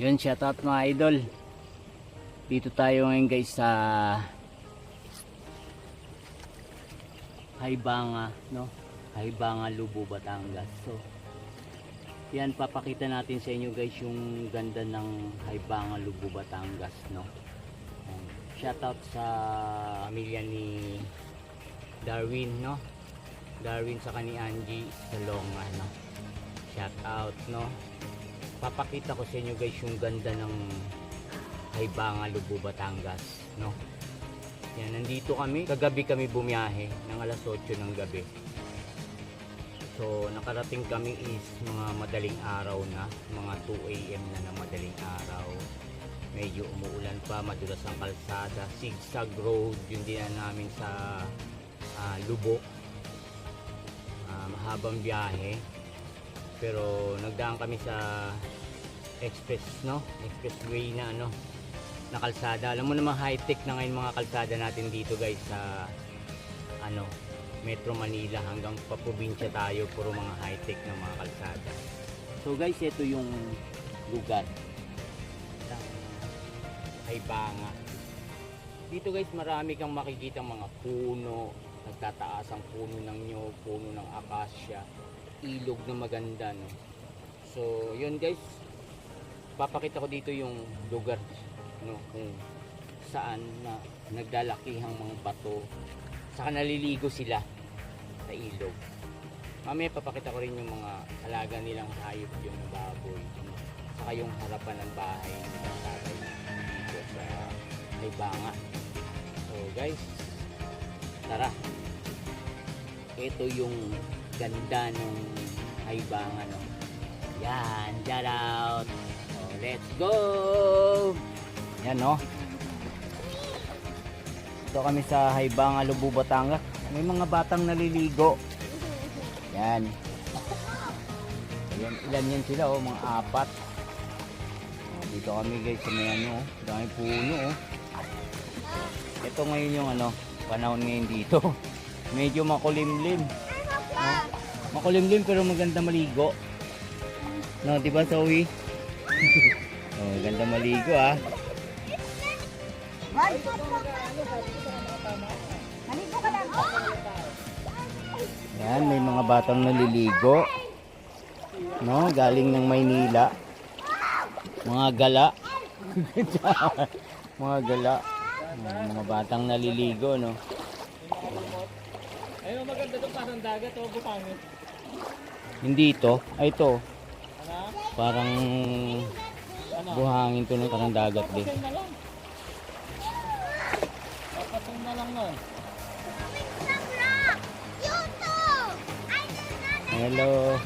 Yun, shoutout mga idol. Dito tayo ngayon guys sa Haibanga, no? Haibanga, Lubo, Batangas. So, yan, papakita natin sa inyo guys yung ganda ng Haibanga, Lubo, Batangas, no? Yan. Shoutout sa pamilya ni Darwin, no? Darwin sa ni Angie Salonga, no? Shoutout, no? Papakita ko sa inyo guys yung ganda ng Haibanga, Lubo, Batangas, no? Yan, nandito kami. Kagabi kami bumiyahe ng alas 8 ng gabi. So, nakarating kami is mga madaling araw na, mga 2 a.m. na ng madaling araw. Medyo umuulan pa, madulas ang kalsada, zigzag road, yun din na namin sa ah, Lubo. Ah, mahabang biyahe. Pero nagdaan kami sa express, no? Expressway na ano, na kalsada. Alam mo naman high-tech na ngayon mga kalsada natin dito guys sa ano, Metro Manila hanggang paprobinsya tayo puro mga high-tech na mga kalsada. So guys, ito yung lugar ng Haibanga. Dito guys, marami kang makikita mga puno, nagtataas ang puno ng nyo, puno ng akasya, ilog na maganda no. So, yun guys, papakita ko dito yung lugar no? Kung saan na naglalakihang mga bato. Saka naliligo sila sa ilog. Mamaya papakita ko rin yung mga alaga nilang hayop yung baboy saka yung harapan ng bahay ng tatay dito sa Haibanga so guys tara. Ito yung ganda ng Haibanga no yan shout out so, let's go yan no. Ito kami sa Haibanga, Lubu, Batangas. May mga batang naliligo. Yan. Ayan, ilan yan sila oh, mga apat. Oh, dito kami guys sa may ano, oh. dami puno oh. Ito ngayon yung ano, panahon ngayon dito. Medyo makulimlim. Makulimlim pero maganda maligo. No, di ba Zoe? oh, ganda maligo ah. Naligo ka lang. Yan, may mga batang naliligo. No, galing ng Maynila. Mga gala. mga gala. Mga, mga batang naliligo, no. Ayun, maganda to parang dagat o bukangin. Hindi ito. Ay, ito. Parang buhangin to, no. Parang dagat din. Papasong na lang. Nun. Hello.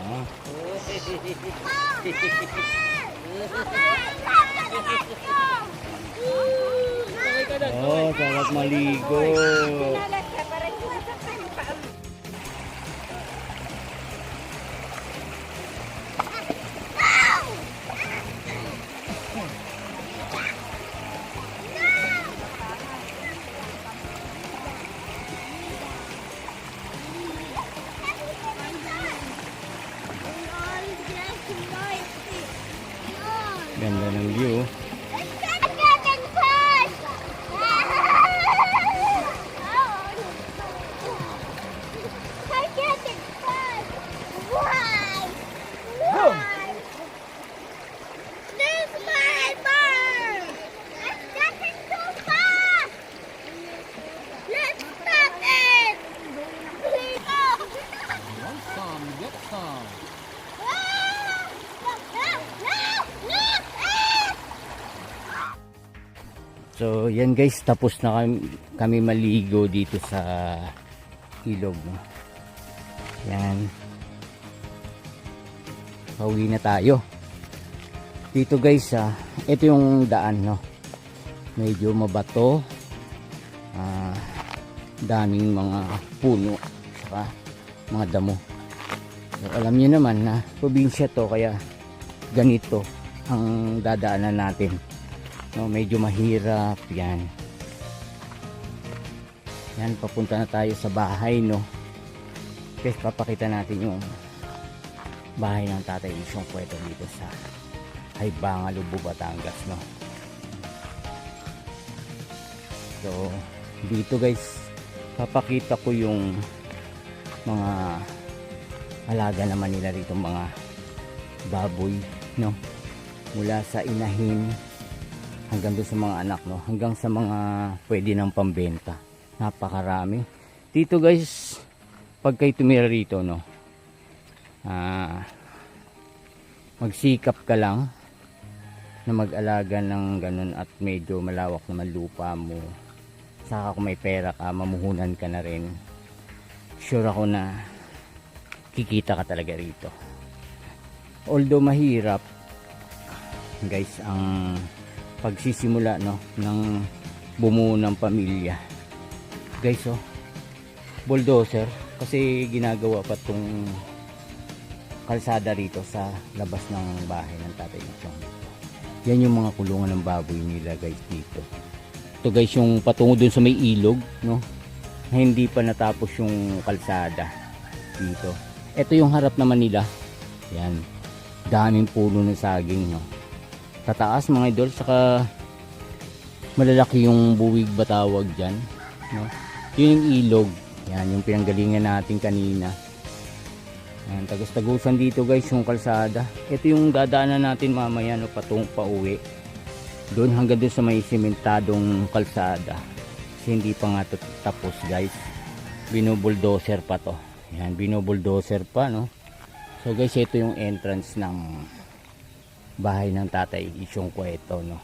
Ah, oh, sarap maligo. Pinalat So, yan guys, tapos na kami, kami maligo dito sa ilog. Yan. Pauwi na tayo. Dito guys, ah, ito yung daan, no. Medyo mabato. Ah, daming mga puno, saka mga damo. So, alam niyo naman na probinsya to, kaya ganito ang dadaanan natin. No, medyo mahirap yan. Yan, papunta na tayo sa bahay, no. Okay, papakita natin yung bahay ng tatay Isyong Puerto dito sa Haibanga, Lubo, Batangas no so dito guys papakita ko yung mga alaga naman nila rito mga baboy no mula sa inahin hanggang doon sa mga anak no? Hanggang sa mga pwede ng pambenta. Napakarami. Dito guys pag kayo tumira rito no? Ah magsikap ka lang na mag-alaga ng ganun at medyo malawak naman lupa mo. Saka kung may pera ka mamuhunan ka na rin. Sure ako na kikita ka talaga rito. Although mahirap guys ang pagsisimula no ng bumuo ng pamilya. Guys oh bulldozer kasi ginagawa pa tong kalsada rito sa labas ng bahay ng tatay Ichong yan yung mga kulungan ng baboy nila guys dito. Ito guys yung patungo dun sa may ilog no hindi pa natapos yung kalsada dito. Ito yung harap naman nila. Yan. Daming puno ng saging no tataas mga idol saka malalaki yung buwig ba tawag dyan no? Yun yung ilog. Yan yung pinanggalingan natin kanina. Yan tagus-tagusan dito guys yung kalsada. Ito yung dadaanan natin mamaya no patung pauwi. Doon hanggang doon sa may simentadong kalsada. Kasi hindi pa nga tapos guys. Binubuldoser pa to. Yan binubuldoser pa no? So guys ito yung entrance ng bahay ng tatay isyong kweto no?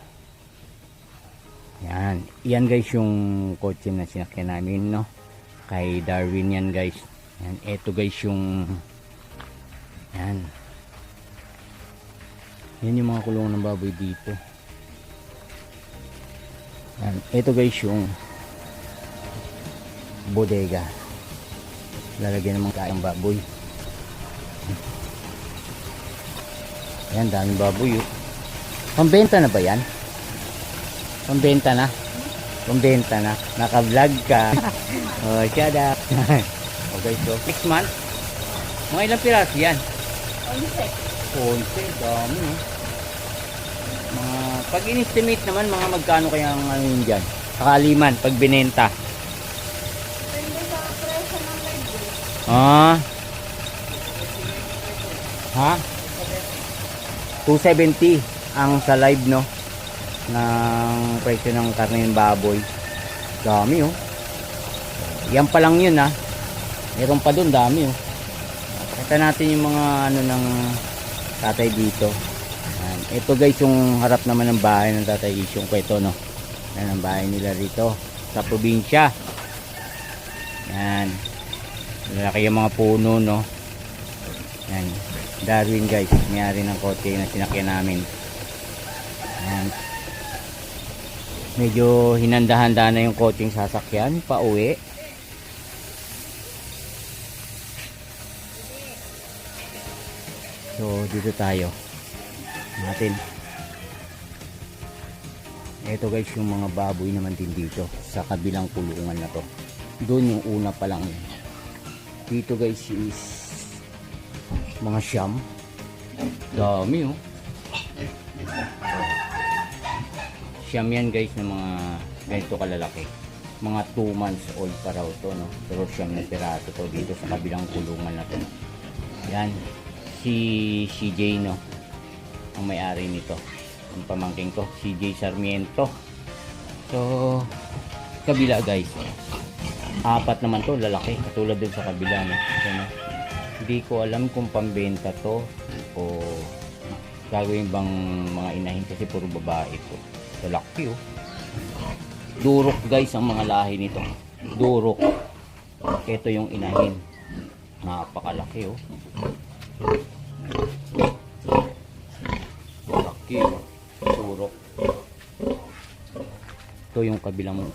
Yan. Yan guys yung kotse na sinakyan namin no? Kay Darwin yan guys. Yan. Ito guys yung yan. Yan yung mga kulungan ng baboy dito. Yan. Ito guys yung bodega. Lalagyan ng mga kaing baboy yan daming baboy oh. pambenta na ba yan? pambenta na pambenta na naka-vlog ka oh shut up okay so next month mga ilang piraso yan? 11 dami oh. mga pag in-estimate naman mga magkano kaya ang ano yun dyan sakaliman pag binenta Depende sa presyo ng live. Ah. Ha? 270 ang sa live no ng presyo ng karne ng baboy. Dami oh. Yan pa lang yun ha. Meron pa doon dami oh. Kita natin yung mga ano ng tatay dito. Yan. Ito guys yung harap naman ng bahay ng tatay Isyong ko ito no. Yan ang bahay nila rito sa probinsya. Yan. Malaki yung mga puno, no? Yan. Darwin, guys. Mayari ng kote na sinakyan namin. Yan. Medyo hinanda-handa na yung koting sasakyan. Pauwi. So, dito tayo. Natin. Ito guys, yung mga baboy naman din dito. Sa kabilang kulungan na to doon yung una pa lang dito guys is mga siyam. Dami oh. Siyam yan guys ng mga ganito kalalaki. Mga 2 months old pa raw to no? Pero siyam na piraso to dito sa kabilang kulungan na to. Yan. Si CJ no? Ang may-ari nito. Ang pamangking ko CJ Sarmiento. So kabila guys. Apat naman to lalaki. Katulad din sa kabila no? Ano? Hindi ko alam kung pambenta to o gagawin bang mga inahin kasi puro babae to. Lalaki oh. Durok guys ang mga lahi nito. Durok. Ito yung inahin. Napakalaki oh. Laki oh. Durok. Ito yung kabilang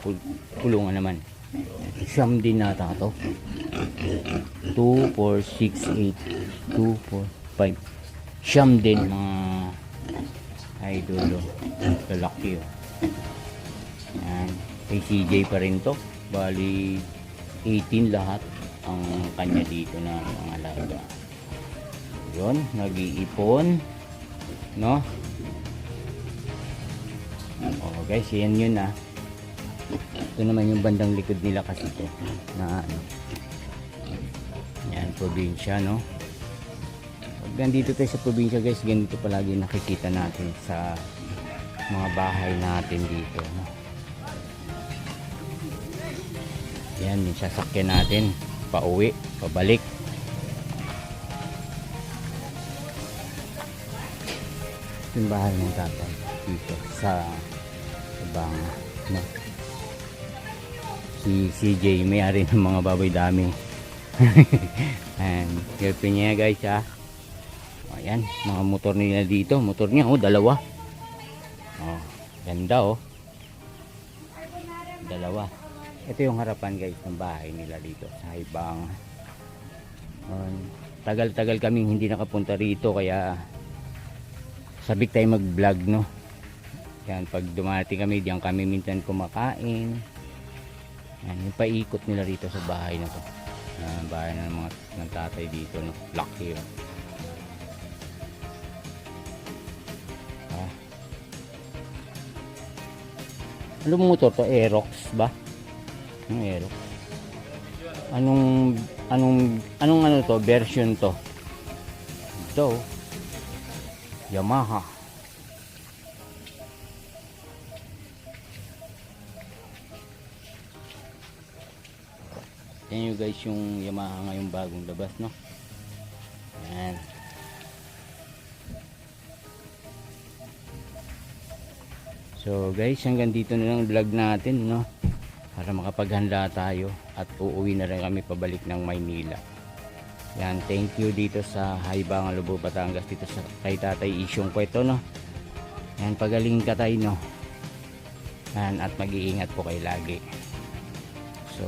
kulungan naman Siyam din nata to. 2, 4, 6, 8, 2, 4, 5. Siyam din mga idolo. Lalaki oh. Kay CJ pa rin to. Bali 18 lahat ang kanya dito na mga alaga. Yun, nag-iipon. No? Oh, guys, yan yun ah. Ito naman yung bandang likod nila kasi ito. Na ano. Yan, probinsya, no? Pag nandito tayo sa probinsya, guys, ganito palagi nakikita natin sa mga bahay natin dito, no? Yan, yung sasakyan natin. Pauwi, pabalik. Ito yung bahay ng tatay dito sa ibang no? Si CJ may-ari ng mga baboy dami. And girlfriend niya guys ha. Ayan mga motor nila dito. Motor niya oh dalawa. Oh ganda oh. Dalawa. Ito yung harapan guys ng bahay nila dito sa ibang tagal-tagal kaming hindi nakapunta rito kaya sabik tayo mag vlog no? Yan pag dumating kami diyan kami minsan kumakain yan yung paikot nila rito sa bahay na to yan, bahay na ng mga ng tatay dito no laki yun ah. anong motor to Aerox ba anong Aerox anong anong anong ano to version to ito oh. Yamaha. Yan yung guys yung Yamaha ngayong bagong labas no. Yan. So guys hanggang dito na lang vlog natin no. Para makapaghanda tayo at uuwi na rin kami pabalik ng Maynila. Yan, thank you dito sa Haibangan Lubo, Batangas dito sa kay Tatay Isyong ko ito no. Yan, pagaling ka tayo no. Yan, at mag-iingat po kayo lagi. So,